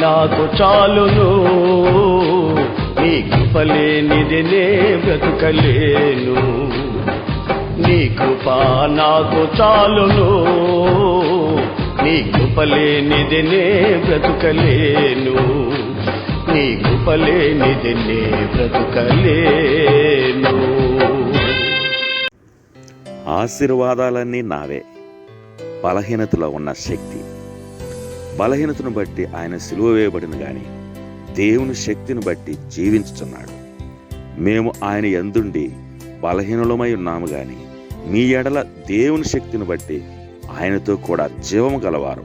నాకు చాలును. నీ కృపలేనిది నే బ్రతుకలేను. నీ కృపా నాకు చాలును. నీ కృపలేనిది నే బ్రతుకలేను. నీ కృపలేనిది నే బ్రతుకలేను. ఆశీర్వాదాలన్నీ నావే. బలహీనతలో ఉన్న శక్తి. బలహీనతను బట్టి ఆయన సిలువ వేయబడిన గాని దేవుని శక్తిని బట్టి జీవించుచున్నాడు. మేము ఆయన ఎందుండి బలహీనులమై ఉన్నాము గాని మీ ఎడల దేవుని శక్తిని బట్టి ఆయనతో కూడా జీవము గలవారు.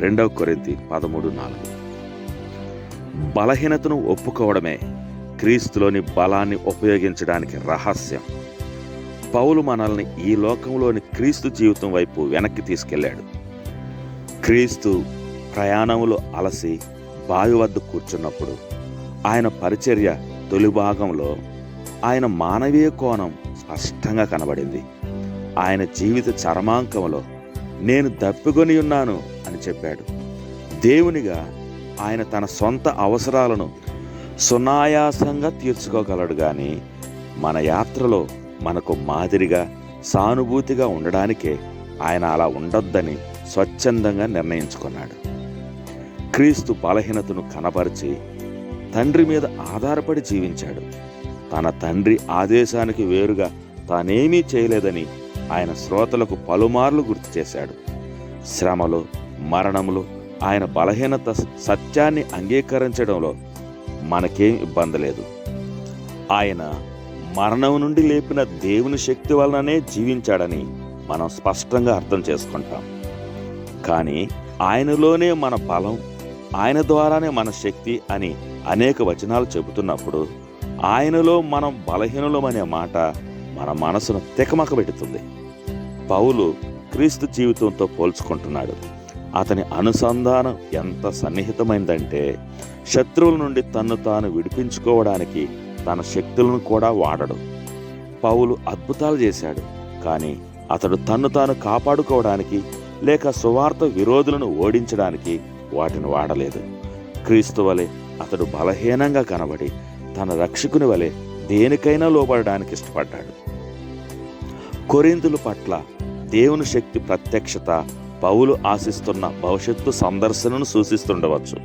రెండవ కొరింతి పదమూడు నాలుగు. బలహీనతను ఒప్పుకోవడమే క్రీస్తులోని బలాన్ని ఉపయోగించడానికి రహస్యం. పౌలు మనల్ని ఈ లోకంలోని క్రీస్తు జీవితం వైపు వెనక్కి తీసుకెళ్ళాడు. క్రీస్తు ప్రయాణములో అలసి బావి వద్ద కూర్చున్నప్పుడు ఆయన పరిచర్య తొలి భాగంలో ఆయన మానవీయ కోణం స్పష్టంగా కనబడింది. ఆయన జీవిత చరమాంకంలో నేను దప్పికొని ఉన్నాను అని చెప్పాడు. దేవునిగా ఆయన తన సొంత అవసరాలను సునాయాసంగా తీర్చుకోగలడు కానీ మన యాత్రలో మనకు మాదిరిగా సానుభూతిగా ఉండడానికే ఆయన అలా ఉండొద్దని స్వచ్ఛందంగా నిర్ణయించుకున్నాడు. క్రీస్తు బలహీనతను కనపరిచి తండ్రి మీద ఆధారపడి జీవించాడు. తన తండ్రి ఆదేశానికి వేరుగా తానేమీ చేయలేదని ఆయన శ్రోతలకు పలుమార్లు గుర్తు చేశాడు. శ్రమలు మరణములు ఆయన బలహీనత సత్యాన్ని అంగీకరించడంలో మనకేం ఇబ్బంది లేదు. ఆయన మరణం నుండి లేపిన దేవుని శక్తి వలననే జీవించాడని మనం స్పష్టంగా అర్థం చేసుకుంటాం. కానీ ఆయనలోనే మన బలం ఆయన ద్వారానే మన శక్తి అని అనేక వచనాలు చెబుతున్నప్పుడు ఆయనలో మనం బలహీనులమనే మాట మన మనసును తెకమక పెడుతుంది. పౌలు క్రీస్తు జీవితంతో పోల్చుకుంటున్నాడు. అతని అనుసంధానం ఎంత సన్నిహితమైందంటే శత్రువుల నుండి తన్ను తాను విడిపించుకోవడానికి తన శక్తులను కూడా వాడడు. పౌలు అద్భుతాలు చేశాడు. కానీ అతడు తన్ను తాను కాపాడుకోవడానికి లేక సువార్త విరోధులను ఓడించడానికి వాటిని వాడలేదు. క్రీస్తు వలె అతడు బలహీనంగా కనబడి తన రక్షకుని వలె దేనికైనా లోపడడానికి ఇష్టపడ్డాడు. కొరిందుల పట్ల దేవుని శక్తి ప్రత్యక్షత పౌలు ఆశిస్తున్న భవిష్యత్తు సందర్శనను సూచిస్తుండవచ్చు.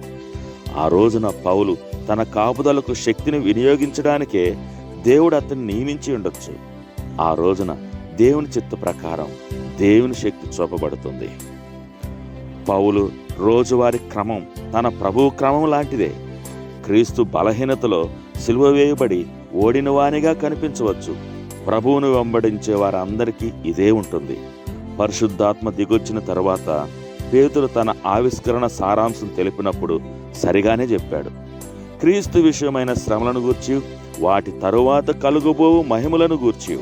ఆ రోజున పౌలు తన కాపుదలకు శక్తిని వినియోగించడానికే దేవుడు అతన్ని నియమించి ఉండొచ్చు. ఆ రోజున దేవుని చిత్త ప్రకారం దేవుని శక్తి చూపబడుతుంది. పౌలు రోజువారి క్రమం తన ప్రభువు క్రమం లాంటిదే. క్రీస్తు బలహీనతలో సిలువ వేయబడి ఓడినవానిగా కనిపించవచ్చు. ప్రభువును వెంబడించే వారందరికీ ఇదే ఉంటుంది. పరిశుద్ధాత్మ దిగొచ్చిన తర్వాత పేతులు తన ఆవిష్కరణ సారాంశం తెలిపినప్పుడు సరిగానే చెప్పాడు. క్రీస్తు విషయమైన శ్రమలను గూర్చి వాటి తరువాత కలుగుబోవు మహిమలను గూర్చి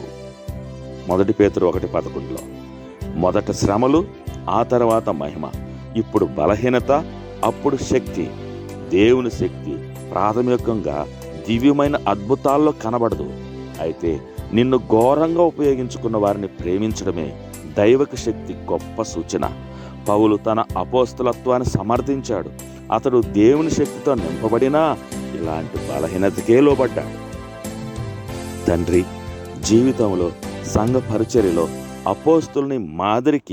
మొదటి పేతురు ఒకటి పదకొండులో మొదట శ్రమలు ఆ తర్వాత మహిమ. ఇప్పుడు బలహీనత అప్పుడు శక్తి. దేవుని శక్తి ప్రాథమికంగా దివ్యమైన అద్భుతాల్లో కనబడదు. అయితే నిన్ను ఘోరంగా ఉపయోగించుకున్న వారిని ప్రేమించడమే దైవక శక్తి గొప్ప సూచన. పౌలు తన అపోస్తలత్వాన్ని సమర్థించాడు. అతడు దేవుని శక్తితో నింపబడినా ఇలాంటి బలహీనతకే లోబడ్డాడు. తండ్రి జీవితంలో సంఘ పరిచర్యలో అపోస్తుల్ని మాదిరికి